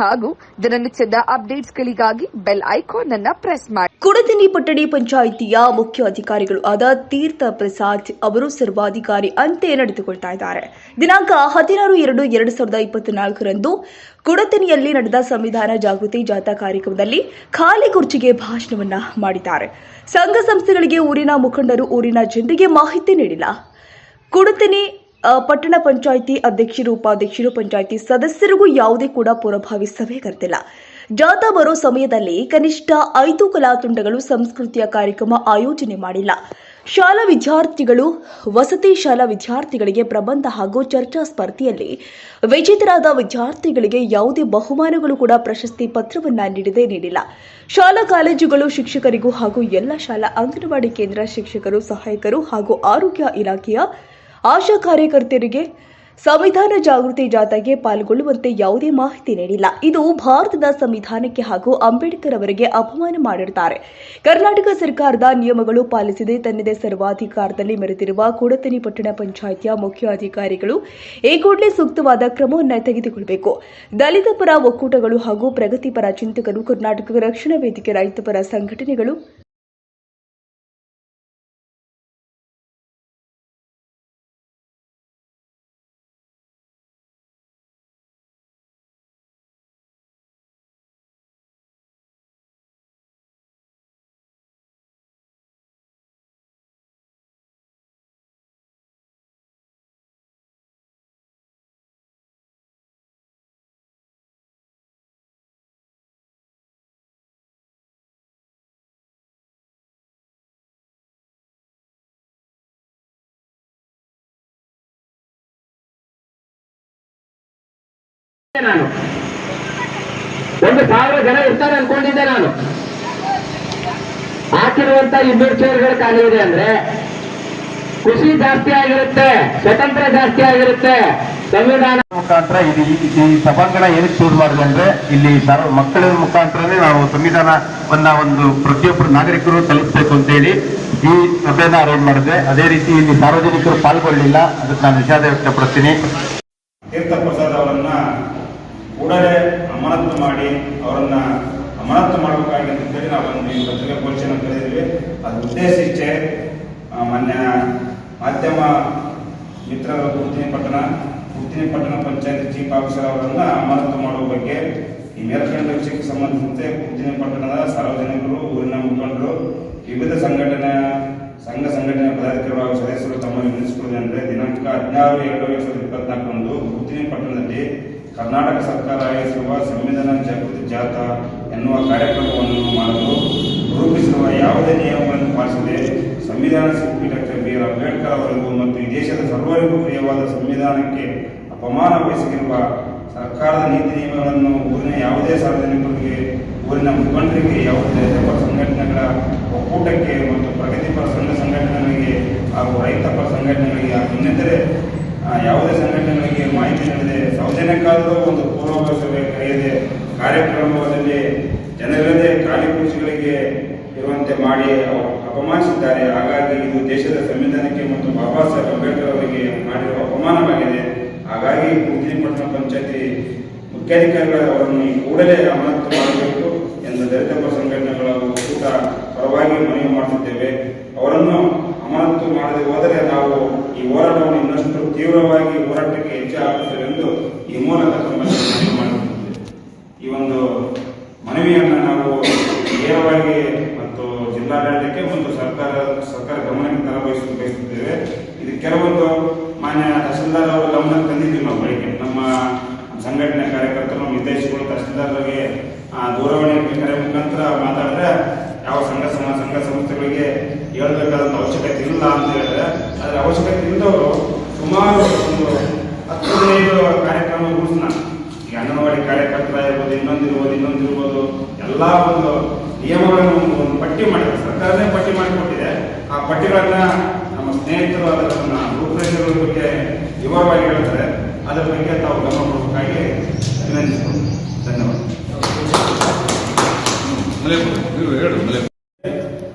ಹಾಗೂ ದಿನನಿತ್ಯದ ಅಪ್ಡೇಟ್ಸ್ಗಳಿಗಾಗಿ ಬೆಲ್ ಐಕಾನ್ ಅನ್ನು ಪ್ರೆಸ್ ಮಾಡಿ. ಕುಡತಿನಿ ಪಟ್ಟಣಿ ಪಂಚಾಯಿತಿಯ ಮುಖ್ಯ ಅಧಿಕಾರಿಗಳು ಆದ ತೀರ್ಥ ಪ್ರಸಾದ್ ಅವರು ಸರ್ವಾಧಿಕಾರಿ ಅಂತೆ ನಡೆದುಕೊಳ್ತಾ ಇದ್ದಾರೆ. ದಿನಾಂಕ ಹದಿನಾರು ಎರಡು ಎರಡು ಸಾವಿರದ ಇಪ್ಪತ್ನಾಲ್ಕರಂದು ಕುಡತಿನಿಯಲ್ಲಿ ನಡೆದ ಸಂವಿಧಾನ ಜಾಗೃತಿ ಜಾಥಾ ಕಾರ್ಯಕ್ರಮದಲ್ಲಿ ಖಾಲಿ ಕುರ್ಚಿಗೆ ಭಾಷಣವನ್ನ ಮಾಡಿದ್ದಾರೆ. ಸಂಘ ಸಂಸ್ಥೆಗಳಿಗೆ ಊರಿನ ಮುಖಂಡರು, ಊರಿನ ಜನರಿಗೆ ಮಾಹಿತಿ ನೀಡಿಲ್ಲ. ಕುಡತಿನಿ ಪಟ್ಟಣ ಪಂಚಾಯಿತಿ ಅಧ್ಯಕ್ಷರು ಉಪಾಧ್ಯಕ್ಷರು ಪಂಚಾಯಿತಿ ಸದಸ್ಯರಿಗೂ ಯಾವುದೇ ಕೂಡ ಪೂರ್ವಭಾವಿ ಸಭೆ ಕರೆದಿಲ್ಲ. ಜಾಥಾ ಬರೋ ಸಮಯದಲ್ಲಿ ಕನಿಷ್ಠ ಐದು ಕಲಾ ತಂಡಗಳು ಸಂಸ್ಕೃತಿಯ ಕಾರ್ಯಕ್ರಮ ಆಯೋಜನೆ ಮಾಡಿಲ್ಲ. ಶಾಲಾ ವಿದ್ಯಾರ್ಥಿಗಳು, ವಸತಿ ಶಾಲಾ ವಿದ್ಯಾರ್ಥಿಗಳಿಗೆ ಪ್ರಬಂಧ ಹಾಗೂ ಚರ್ಚಾ ಸ್ಪರ್ಧೆಯಲ್ಲಿ ವಿಜೇತರಾದ ವಿದ್ಯಾರ್ಥಿಗಳಿಗೆ ಯಾವುದೇ ಬಹುಮಾನಗಳು ಕೂಡ ಪ್ರಶಸ್ತಿ ಪತ್ರವನ್ನ ನೀಡದೆ ನೀಡಿಲ್ಲ. ಶಾಲಾ ಕಾಲೇಜುಗಳು ಶಿಕ್ಷಕರಿಗೂ ಹಾಗೂ ಎಲ್ಲ ಶಾಲಾ ಅಂಗನವಾಡಿ ಕೇಂದ್ರ ಶಿಕ್ಷಕರು, ಸಹಾಯಕರು ಹಾಗೂ ಆರೋಗ್ಯ ಇಲಾಖೆಯ ಆಶಾ ಕಾರ್ಯಕರ್ತೆಯರಿಗೆ ಸಂವಿಧಾನ ಜಾಗೃತಿ ಜಾಥಾಗೆ ಪಾಲ್ಗೊಳ್ಳುವಂತೆ ಯಾವುದೇ ಮಾಹಿತಿ ನೀಡಿಲ್ಲ. ಇದು ಭಾರತದ ಸಂವಿಧಾನಕ್ಕೆ ಹಾಗೂ ಅಂಬೇಡ್ಕರ್ ಅವರಿಗೆ ಅಪಮಾನ ಮಾಡಿರುತ್ತಾರೆ ಕರ್ನಾಟಕ ಸರ್ಕಾರದ ನಿಯಮಗಳು ಪಾಲಿಸದೆ ತನ್ನದೇ ಸರ್ವಾಧಿಕಾರದಲ್ಲಿ ಮೆರೆದಿರುವ ಕೂಡತನಿ ಪಟ್ಟಣ ಪಂಚಾಯಿತಿಯ ಮುಖ್ಯ ಅಧಿಕಾರಿಗಳು ಈ ಕೂಡಲೇ ಸೂಕ್ತವಾದ ಕ್ರಮವನ್ನು ತೆಗೆದುಕೊಳ್ಳಬೇಕು ದಲಿತ ಪರ ಒಕ್ಕೂಟಗಳು ಹಾಗೂ ಪ್ರಗತಿಪರ ಚಿಂತಕರು, ಕರ್ನಾಟಕ ರಕ್ಷಣಾ ವೇದಿಕೆ ರೈತಪರ ಸಂಘಟನೆಗಳು ನಾನು. ಒಂದು ಸಾವಿರ ಜನ ಇರ್ತಾರೆ ಅನ್ಕೊಂಡಿದ್ದೆ ನಾನು. ಹಾಕಿರುವಂತ ಇನ್ನೂರು ಚೇರ್ಗಳು ಖಾಲಿ ಇದೆ ಅಂದ್ರೆ ಖುಷಿ ಜಾಸ್ತಿ ಆಗಿರುತ್ತೆ, ಸ್ವತಂತ್ರ ಜಾಸ್ತಿ ಆಗಿರುತ್ತೆ. ಸಂವಿಧಾನ ಮುಖಾಂತರ ಇದು ಈ- ಸಭಾಂಗಣ ಏನಕ್ಕೆ ಚೂಸ್ ಮಾಡಿದೆ ಅಂದ್ರೆ ಇಲ್ಲಿ ಮಕ್ಕಳ ಮುಖಾಂತರನೇ ನಾವು ಸಂವಿಧಾನವನ್ನ ಒಂದು ಪ್ರತಿಯೊಬ್ಬರು ನಾಗರಿಕರು ತಲುಪಬೇಕು ಅಂತ ಹೇಳಿ ಈ ಸಭೆಯನ್ನ ಅರೇಂಜ್ ಮಾಡಿದೆ ಅದೇ ರೀತಿ ಇಲ್ಲಿ ಸಾರ್ವಜನಿಕರು ಪಾಲ್ಗೊಳ್ಳಿಲ್ಲ. ಅದಕ್ಕೆ ನಾನು ವಿಷಾದ ಅವರನ್ನ ಕೂಡಲೇ ಅಮಾನತು ಮಾಡಿ ಅವರನ್ನ ಅಮಾನತು ಮಾಡಬೇಕಾಗಿ ಅಂತೇಳಿ ನಾವು ಒಂದು ಪತ್ರಿಕಾಗೋಷ್ಠಿಯನ್ನು ಕರೆದಿದ್ವಿ. ಅದು ಉದ್ದೇಶ ಇಚ್ಛೆ ಮಾನ್ಯ ಮಾಧ್ಯಮ ಮಿತ್ರರ ಗುರುತಿನಿ ಪಟ್ಟಣ ಗುರುತಿನಿ ಪಟ್ಟಣ ಪಂಚಾಯತ್ ಚೀಫ್ ಆಫೀಸರ್ ಅವರನ್ನ ಅಮಾನತು ಮಾಡುವ ಬಗ್ಗೆ ಈ ಮೇಲ್ಕಂಡ ವಿಷಯಕ್ಕೆ ಸಂಬಂಧಿಸಿದಂತೆ ಗುರುತಿನಿ ಪಟ್ಟಣದ ಸಾರ್ವಜನಿಕರು, ಊರಿನ ಮುಖಂಡರು, ವಿವಿಧ ಸಂಘಟನೆ, ಸಂಘ ಸಂಘಟನೆ ಪದಾಧಿಕಾರಿಗಳು ಹಾಗೂ ಸದಸ್ಯರು ತಮ್ಮನ್ನು ವಿನಿಸಿಕೊಳ್ಳುವುದಂದ್ರೆ ದಿನಾಂಕ ಹದಿನಾರು ಎರಡು ಎರಡು ಸಾವಿರದ ಇಪ್ಪತ್ನಾಲ್ಕರಂದು ಗುರುತಿನಿ ಪಟ್ಟಣದಲ್ಲಿ ಕರ್ನಾಟಕ ಸರ್ಕಾರ ಆಯೋಜಿಸಿರುವ ಸಂವಿಧಾನ ಜಾಗೃತಿ ಜಾಥಾ ಎನ್ನುವ ಕಾರ್ಯಕ್ರಮವನ್ನು ಮಾಡಲು ರೂಪಿಸಿರುವ ಯಾವುದೇ ನಿಯಮಗಳನ್ನು ಪಾಲಿಸದೆ ಸಂವಿಧಾನ ಶಿಲ್ಪಿ ಡಾಕ್ಟರ್ ಬಿ ಆರ್ ಅಂಬೇಡ್ಕರ್ ಅವರಿಗೂ ಮತ್ತು ಈ ದೇಶದ ಸರ್ವರಿಗೂ ಪ್ರಿಯವಾದ ಸಂವಿಧಾನಕ್ಕೆ ಅಪಮಾನ ವಹಿಸಿರುವ ಸರ್ಕಾರದ ನೀತಿ ನಿಯಮಗಳನ್ನು ಊರಿನ ಯಾವುದೇ ಸಾರ್ವಜನಿಕರಿಗೆ, ಊರಿನ ಮುಖಂಡರಿಗೆ, ಯಾವುದೇ ಸಂಘಟನೆಗಳ ಒಕ್ಕೂಟಕ್ಕೆ ಮತ್ತು ಪ್ರಗತಿಪರ ಸಂಘ ಸಂಘಟನೆಗಳಿಗೆ ಹಾಗೂ ರೈತಪರ ಸಂಘಟನೆಗಳಿಗೆ ಇನ್ನಿತರೆ ಯಾವುದೇ ಸಂಘಟನೆಗಳಿಗೆ ಮಾಹಿತಿ ನೀಡದೆ ಸೌಜನ್ಯಕ್ಕಾದರೂ ಒಂದು ಪೂರ್ವಾಭಾಸ ಕರೆಯದೆ ಕಾರ್ಯಕ್ರಮದಲ್ಲಿ ಜನರಿಲ್ಲದೆ ಖಾಲಿ ಕುರ್ಚಿಗಳಿಗೆ ಇರುವಂತೆ ಮಾಡಿ ಅಪಮಾನಿಸಿದ್ದಾರೆ. ಹಾಗಾಗಿ ಇದು ದೇಶದ ಸಂವಿಧಾನಕ್ಕೆ ಮತ್ತು ಬಾಬಾ ಸಾಹೇಬ್ ಅಂಬೇಡ್ಕರ್ ಅವರಿಗೆ ಮಾಡಿರುವ ಅಪಮಾನವಾಗಿದೆ. ಹಾಗಾಗಿ ಕುಂದಿನಿ ಪಟ್ಟಣ ಪಂಚಾಯತಿ ಮುಖ್ಯಾಧಿಕಾರಿಗಳು ಅವರನ್ನು ಕೂಡಲೇ ಅಮಾನತು ಮಾಡಬೇಕು ಎಂದು ದಲಿತ ಸಂಘಟನೆಗಳ ಒಕ್ಕೂಟ ಪರವಾಗಿ ಮನವಿ ಮಾಡುತ್ತಿದ್ದೇವೆ. ಅವರನ್ನು ಅಮಾನತು ಮಾಡದೆ ಹೋದರೆ ನಾವು ಈ ಹೋರಾಟವನ್ನು ಇನ್ನಷ್ಟು ತೀವ್ರವಾಗಿ ಹೋರಾಟಕ್ಕೆ ಹೆಚ್ಚು ಹಾಕುತ್ತೇವೆ ಎಂದು ಈ ಮೂಲಕ ತಮ್ಮಲ್ಲಿ ಮನವಿ ಮಾಡುತ್ತಿದ್ದೇವೆ ಈ ಒಂದು ಮನವಿಯನ್ನು ನಾವು ನೇರವಾಗಿ ಮತ್ತು ಜಿಲ್ಲಾಡಳಿತಕ್ಕೆ ಮತ್ತು ಸರ್ಕಾರ ಸರ್ಕಾರ ಗಮನಕ್ಕೆ ಬಯಸುತ್ತೇವೆ ಇದು ಕೆಲವೊಂದು ಮಾನ್ಯ ತಹಸೀಲ್ದಾರ್ ಅವರು ಗಮನಕ್ಕೆ ತಂದಿದ್ದೀವಿ ನಾವು ಬೆಳಿಗ್ಗೆ. ನಮ್ಮ ಸಂಘಟನೆ ಕಾರ್ಯಕರ್ತರು, ನಿರ್ದೇಶಕರು ತಹಸೀಲ್ದಾರ್ಗೆ ದೂರವಾಣಿ ಕರೆ ಮುಖಾಂತರ ಮಾತಾಡಿದ್ರೆ ಯಾವ ಸಂಘ ಸಂಘ ಸಂಸ್ಥೆಗಳಿಗೆ ಹೇಳಬೇಕಾದಂಥ ಅವಶ್ಯಕತೆ ಇಲ್ಲ ಅಂತ ಹೇಳಿದ್ರೆ, ಅದರ ಅವಶ್ಯಕತೆ ಇಲ್ಲದವರು ಸುಮಾರು ಒಂದು ಹತ್ತು ಹದಿನೈದು ಕಾರ್ಯಕ್ರಮ ರೂಲ್ಸ್ನ ಅಂಗನವಾಡಿ ಕಾರ್ಯಕರ್ತರಾಗಿರ್ಬೋದು ಇನ್ನೊಂದಿರ್ಬೋದು ಇನ್ನೊಂದಿರ್ಬೋದು ಎಲ್ಲ ಒಂದು ನಿಯಮಗಳನ್ನು ಒಂದು ಪಟ್ಟಿ ಮಾಡಿದೆ ಸರ್ಕಾರನೇ ಪಟ್ಟಿ ಮಾಡಿಕೊಟ್ಟಿದೆ. ಆ ಪಟ್ಟಿಗಳನ್ನ ನಮ್ಮ ಸ್ನೇಹಿತರು ಅದನ್ನ ರೂಪರೇಷೆಗಳ ಬಗ್ಗೆ ವಿವರವಾಗಿ ಹೇಳ್ತಾರೆ ಅದರ ಬಗ್ಗೆ ತಾವು ಗಮನ ಕೊಡಬೇಕಾಗಿ ವಿನಂತಿಸ್ಕೊಂಡು ಧನ್ಯವಾದ.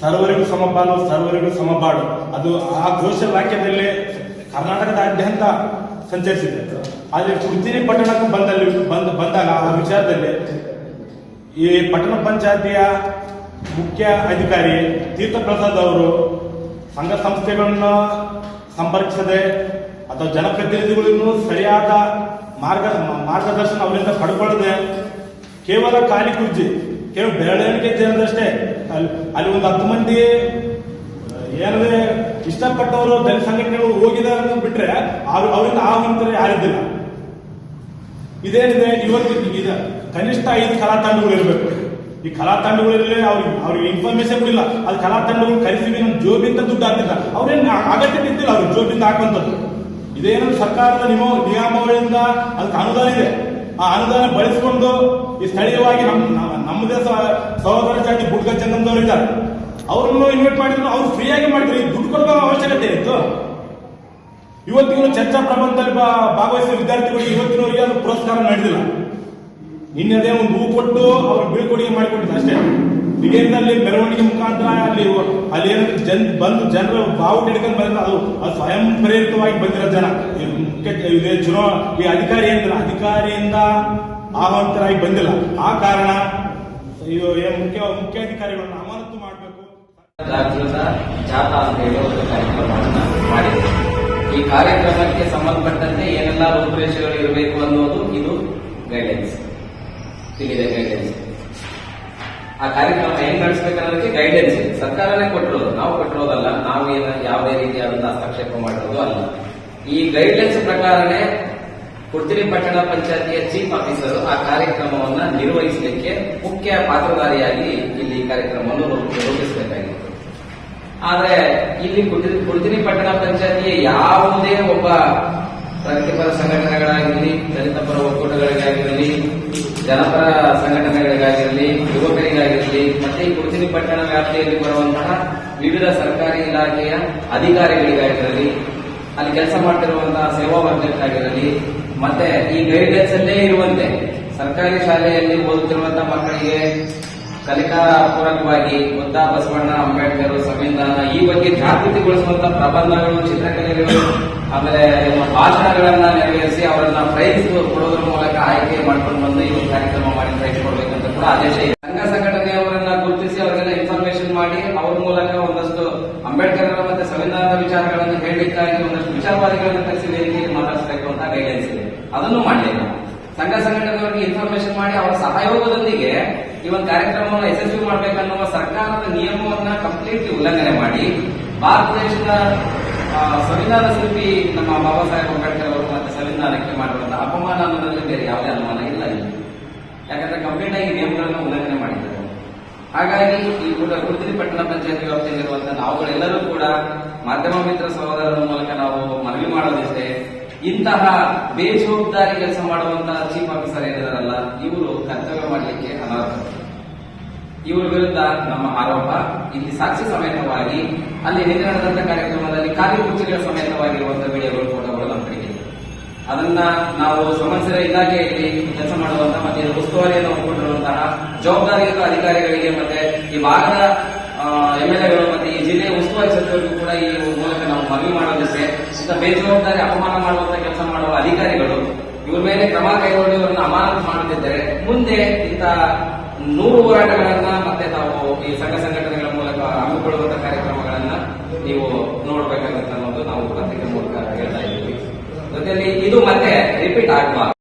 ಸರ್ವರಿಗೂ ಸಮಪಾಲು, ಸರ್ವರಿಗೂ ಸಮಪಾಡು. ಅದು ಆ ಘೋಷ ವಾಕ್ಯದಲ್ಲಿ ಕರ್ನಾಟಕದಾದ್ಯಂತ ಸಂಚರಿಸಿದೆ. ಆದರೆ ಕುಡ್ತಿನಿ ಪಟ್ಟಣಕ್ಕೆ ಬಂದಲ್ಲಿ, ಬಂದ, ಬಂದಾಗ ಆ ವಿಚಾರದಲ್ಲಿ ಈ ಪಟ್ಟಣ ಪಂಚಾಯತಿಯ ಮುಖ್ಯ ಅಧಿಕಾರಿ ತೀರ್ಥಪ್ರಸಾದ್ ಅವರು ಸಂಘ ಸಂಸ್ಥೆಗಳನ್ನು ಸಂಪರ್ಕಿಸದೆ ಅಥವಾ ಜನಪ್ರತಿನಿಧಿಗಳನ್ನು ಸರಿಯಾದ ಮಾರ್ಗ, ಮಾರ್ಗದರ್ಶನ ಅವರಿಂದ ಪಡ್ಕೊಳ್ಳದೆ ಕೇವಲ ಖಾಲಿ ಕುರ್ಚಿ, ಕೇವಲ ಬೆರಳೆಣಿಕೆ ಅಂದಷ್ಟೇ ಅಲ್ಲಿ ಅಲ್ಲಿ ಒಂದು ಹತ್ತು ಮಂದಿ ಏನಂದ್ರೆ ಇಷ್ಟಪಟ್ಟವರು ದಲಿತ ಸಂಘಟನೆಗಳು ಹೋಗಿದ್ದಾರೆ ಅಂತ ಬಿಟ್ರೆ ಅವ್ರು- ಅವರಿಂದ ಆ ಹಂತದಲ್ಲಿ ಯಾರಿದ್ದಿಲ್ಲ. ಇದೇನಿದೆ, ಇವತ್ತು ಇದೆ ಕನಿಷ್ಠ ಐದು ಕಲಾ ತಂಡಗಳು ಇರಬೇಕು. ಈ ಕಲಾ ತಂಡಗಳಲ್ಲಿ ಅವ್ರಿಗೆ ಅವ್ರಿಗೆ ಇನ್ಫಾರ್ಮೇಶನ್ ಇಲ್ಲ ಅದು ಕಲಾ ತಂಡಗಳು ಕರೆಸಿ ನಮ್ಮ ಜೋಬಿಂದ ದುಡ್ಡು ಹಾಕ್ತಿಲ್ಲ ಅವ್ರೇನು ಅಗತ್ಯ ಬಿದ್ದಿಲ್ಲ ಅವ್ರಿಗೆ ಜೋಬಿಂದ ಹಾಕುವಂಥದ್ದು. ಇದೇನು ಸರ್ಕಾರದ ನಿಯಮ ನಿಯಮಗಳಿಂದ ಅದಕ್ಕೆ ಅನುದಾನ ಇದೆ. ಆ ಅನುದಾನ ಬಳಸಿಕೊಂಡು ಈ ಸ್ಥಳೀಯವಾಗಿ ನಮ್ಮ ನಮ್ಮ- ನಮ್ಮದೇ ಸಹೋದರ ಜಾತಿ ಬುಡ್ಗ ಚಂದಂದವರು ಇದ್ದಾರೆ. ಅವ್ರನ್ನು ಇನ್ವೈಟ್ ಮಾಡಿದ್ರು, ಅವ್ರು ಫ್ರೀಯಾಗಿ ಮಾಡಿದ್ರು. ಈ ದುಡ್ಡು ಕೊಡುವ ಅವಶ್ಯಕತೆ ಇತ್ತು ಇವತ್ತಿಗೂ ಚರ್ಚಾ ಪ್ರಬಂಧದಲ್ಲಿ ಭಾಗವಹಿಸಿದ ವಿದ್ಯಾರ್ಥಿಗಳಿಗೆ ಇವತ್ತಿನವರಿಗೆ ಅದು ಪುರಸ್ಕಾರ ನಡೆದಿಲ್ಲ ನಿನ್ನೆದೇ ಒಂದು ಹೂ ಕೊಟ್ಟು ಅವ್ರು ಬೀಳ್ಕೊಡುಗೆ ಮಾಡಿಕೊಟ್ಟಿದ್ದ ಅಷ್ಟೇ. ನಿಗೇರಿನಲ್ಲಿ ಮೆರವಣಿಗೆ ಮುಖಾಂತರ ಅಲ್ಲಿ ಅಲ್ಲಿ ಜನ್ ಬಂದು ಜನರು ಬಾವುಟ ಹಿಡ್ಕೊಂಡು ಬಂದ್ರೆ ಅದು ಅದು ಸ್ವಯಂ ಪ್ರೇರಿತವಾಗಿ ಬಂದಿರೋ ಜನ. ಚುನಾವ ಈ ಅಧಿಕಾರಿ ಏನಿಲ್ಲ ಅಧಿಕಾರಿಯಿಂದ ಆಹ್ವಾನಿತರಾಗಿ ಬಂದಿಲ್ಲ. ಆ ಕಾರಣ ಇದು ಮುಖ್ಯ, ಮುಖ್ಯಾಧಿಕಾರಿಗಳನ್ನ ಅಮಾನತು ಮಾಡಬೇಕು. ಜಾಥಾ ಅಂತ ಹೇಳಿ ಕಾರ್ಯಕ್ರಮವನ್ನು ಈ ಕಾರ್ಯಕ್ರಮಕ್ಕೆ ಸಂಬಂಧಪಟ್ಟಂತೆ ಏನೆಲ್ಲ ರೂಪುರೇಷೆಗಳು ಇರಬೇಕು ಅನ್ನೋದು ಇದು ಗೈಡೆನ್ಸ್ ಇಲ್ಲಿದೆ ಗೈಡೆನ್ಸ್ ಆ ಕಾರ್ಯಕ್ರಮ ಹೆಂಗ್ ನಡೆಸಬೇಕನ್ನೋದಕ್ಕೆ ಗೈಡೆನ್ಸ್ ಇದೆ. ಸರ್ಕಾರನೇ ಕೊಟ್ಟಿರೋದು. ನಾವು ಕೊಟ್ಟಿರೋದಲ್ಲ. ನಾವು ಏನ ಯಾವುದೇ ರೀತಿಯಾದಂತಹ ಹಸ್ತಕ್ಷೇಪ ಮಾಡಿರೋದು ಅಲ್ಲ. ಈ ಗೈಡ್ಲೈನ್ಸ್ ಪ್ರಕಾರನೇ ಕುಡ್ತಿರಿ ಪಟ್ಟಣ ಪಂಚಾಯತಿಯ ಚೀಫ್ ಆಫೀಸರ್ ಆ ಕಾರ್ಯಕ್ರಮವನ್ನ ನಿರ್ವಹಿಸಲಿಕ್ಕೆ ಮುಖ್ಯ ಪಾತ್ರಧಾರಿಯಾಗಿ ಇಲ್ಲಿ ಕಾರ್ಯಕ್ರಮವನ್ನು ರೂಪ- ರೂಪಿಸಬೇಕಾಗಿತ್ತು. ಆದ್ರೆ ಇಲ್ಲಿ ಕುರ್ತಿನಿ ಪಟ್ಟಣ ಪಂಚಾಯತಿಯ ಯಾವುದೇ ಒಬ್ಬ ಪ್ರಗತಿಪರ ಸಂಘಟನೆಗಳಾಗಿರಲಿ, ದಲಿತ ಪರ ಒಕ್ಕೂಟಗಳಿಗಾಗಿರಲಿ, ಜನಪರ ಈ ಕುಡ್ತಿನಿ ಪಟ್ಟಣ ವ್ಯಾಪ್ತಿಯಲ್ಲಿ ಬರುವಂತಹ ವಿವಿಧ ಸರ್ಕಾರಿ ಇಲಾಖೆಯ ಅಧಿಕಾರಿಗಳಿಗಾಗಿರಲಿ ಅಲ್ಲಿ ಕೆಲಸ ಮಾಡ್ತಿರುವಂತಹ ಸೇವಾ ವರ್ಗಕ್ಕಾಗಿರಲಿ, ಮತ್ತೆ ಈ ಗೈಡ್ಲೈನ್ಸ್ ಅಲ್ಲೇ ಇರುವಂತೆ ಸರ್ಕಾರಿ ಶಾಲೆಯಲ್ಲಿ ಓದುತ್ತಿರುವಂತಹ ಮಕ್ಕಳಿಗೆ ಕಲಿಕಾ ಪೂರಕವಾಗಿ ಬುದ್ಧ ಬಸವಣ್ಣ, ಅಂಬೇಡ್ಕರ್, ಸಂವಿಧಾನ ಈ ಬಗ್ಗೆ ಜಾಗೃತಿಗೊಳಿಸುವಂತಹ ಪ್ರಬಂಧಗಳು, ಚಿತ್ರಕಲೆಗಳು, ಆಮೇಲೆ ಭಾಷಣಗಳನ್ನ ನೆರವೇರಿಸಿ ಅವರನ್ನ ಪ್ರೈಸ್ ಕೊಡೋದ್ರ ಮೂಲಕ ಆಯ್ಕೆ ಮಾಡ್ಕೊಂಡು ಬಂದು ಈ ಒಂದು ಕಾರ್ಯಕ್ರಮ ಮಾಡಿ ಪ್ರೈಸ್ ಕೊಡಬೇಕಂತ ಕೂಡ ಆದೇಶ ಇದೆ ಸಂಘ ಸಂಘಟನೆಯವರನ್ನ ಗುರುತಿಸಿ ಅವರಿಗೆಲ್ಲ ಇನ್ಫಾರ್ಮೇಶನ್ ಮಾಡಿ ಅವ್ರ ಮೂಲಕ ಒಂದಷ್ಟು ಅಂಬೇಡ್ಕರ್ ಮತ್ತೆ ಸಂವಿಧಾನದ ವಿಚಾರಗಳನ್ನು ಹೇಳಲಿಕ್ಕಾಗಿ ಒಂದಷ್ಟು ವಿಚಾರವಾದಿಗಳನ್ನು ಕರೆಸಿ ವೇದಿಕೆಯಲ್ಲಿ ಮಾತಾಡಿಸಬೇಕು ಅಂತ ಗೈಡೆನ್ಸ್ ಇದೆ. ಅದನ್ನು ಮಾಡಲಿಲ್ಲ ಸಂಘ ಸಂಘಟನೆಯವರಿಗೆ ಇನ್ಫಾರ್ಮೇಶನ್ ಮಾಡಿ ಅವರ ಸಹಯೋಗದೊಂದಿಗೆ ಈ ಒಂದು ಕಾರ್ಯಕ್ರಮವನ್ನು ಯಶಸ್ವಿ ಮಾಡಬೇಕನ್ನುವ ಸರ್ಕಾರದ ನಿಯಮವನ್ನ ಕಂಪ್ಲೀಟ್ಲಿ ಉಲ್ಲಂಘನೆ ಮಾಡಿ ಭಾರತ ದೇಶದ ಸಂವಿಧಾನ ಶಿಲ್ಪಿ ನಮ್ಮ ಬಾಬಾ ಸಾಹೇಬ್ ಅಂಬೇಡ್ಕರ್ ಅವರು ಮತ್ತೆ ಸಂವಿಧಾನಕ್ಕೆ ಮಾಡಿರುವಂತಹ ಅಪಮಾನ ಅನ್ನೋದ್ರಲ್ಲಿ ಬೇರೆ ಯಾವುದೇ ಅನುಮಾನ ಇಲ್ಲ ಇಲ್ಲಿ. ಯಾಕಂದ್ರೆ ಕಂಪ್ಲೀಟ್ ಆಗಿ ನಿಯಮಗಳನ್ನು ಉಲ್ಲಂಘನೆ ಮಾಡಿದ್ದಾರೆ. ಹಾಗಾಗಿ ಈ ಕೂಡ ಕುರ್ತಿರಿ ಪಟ್ಟಣ ಪಂಚಾಯತ್ ವ್ಯಾಪ್ತಿಯಲ್ಲಿರುವಂತಹ ನಾವುಗಳೆಲ್ಲರೂ ಕೂಡ ಮಾಧ್ಯಮ ಮಿತ್ರ ಸಹೋದರರ ಮೂಲಕ ನಾವು ಮನವಿ ಮಾಡೋದಿಷ್ಟೇ ಇಂತಹ ಬೇಜವಾಬ್ದಾರಿ ಕೆಲಸ ಮಾಡುವಂತಹ ಚೀಫ್ ಆಫೀಸರ್ ಏನಿದಾರಲ್ಲ, ಇವರು ಕರ್ತವ್ಯ ಮಾಡಲಿಕ್ಕೆ ಅನರ್ಹ ಇವರ ವಿರುದ್ಧ ನಮ್ಮ ಆರೋಪ, ಇಲ್ಲಿ ಸಾಕ್ಷಿ ಸಮೇತವಾಗಿ, ಅಲ್ಲಿ ನಡೆದಂತ ಕಾರ್ಯಕ್ರಮದಲ್ಲಿ ಖಾಲಿ ಕುರ್ಚಿಗಳ ಸಮೇತವಾಗಿರುವಂತಹ ವಿಡಿಯೋಗಳು ಇದೆ. ಅದನ್ನ ನಾವು ಸಂಬಂಧಿಸಿದ ಇಲಾಖೆಯಲ್ಲಿ ಕೆಲಸ ಮಾಡುವಂತ ಮತ್ತೆ ಉಸ್ತುವಾರಿಯನ್ನು ಒಪ್ಪಿಕೊಂಡಿರುವಂತಹ ಜವಾಬ್ದಾರಿಯುತ ಅಧಿಕಾರಿಗಳಿಗೆ ಮತ್ತೆ ಈ ಭಾಗದ ಎಂಎಲ್ಎಗಳು ಮತ್ತೆ ಈ ಜಿಲ್ಲೆಯ ಉಸ್ತುವಾರಿ ಸಚಿವರಿಗೂ ಕೂಡ ಈ ಮೂಲಕ ನಾವು ಮನವಿ ಮಾಡೋದಕ್ಕೆ ಇಂಥ ಬೇಜವಾಬ್ದಾರಿ ಅಪಮಾನ ಮಾಡುವಂತ ಕೆಲಸ ಮಾಡುವ ಅಧಿಕಾರಿಗಳು ಇವ್ರ ಮೇಲೆ ಕ್ರಮ ಕೈಗೊಂಡು ಇವರನ್ನ ಅಮಾನತು ಮಾಡುತ್ತಿದ್ದರೆ ಮುಂದೆ ಇಂಥ ನೂರು ಹೋರಾಟಗಳನ್ನ ಮತ್ತೆ ತಾವು ಈ ಸಂಘ ಸಂಘಟನೆಗಳ ಮೂಲಕ ಹಮ್ಮಿಕೊಳ್ಳುವಂತಹ ಕಾರ್ಯಕ್ರಮಗಳನ್ನ ನೀವು ನೋಡ್ಬೇಕಾಗತ್ತೆ ಅನ್ನೋದು ನಾವು ಪತ್ರಿಕೆ ಮೂಲಕ ಹೇಳ್ತಾ ಇದ್ದೀವಿ ಜೊತೆಯಲ್ಲಿ ಇದು ಮತ್ತೆ ರಿಪೀಟ್ ಆಗಬಾರ್ದು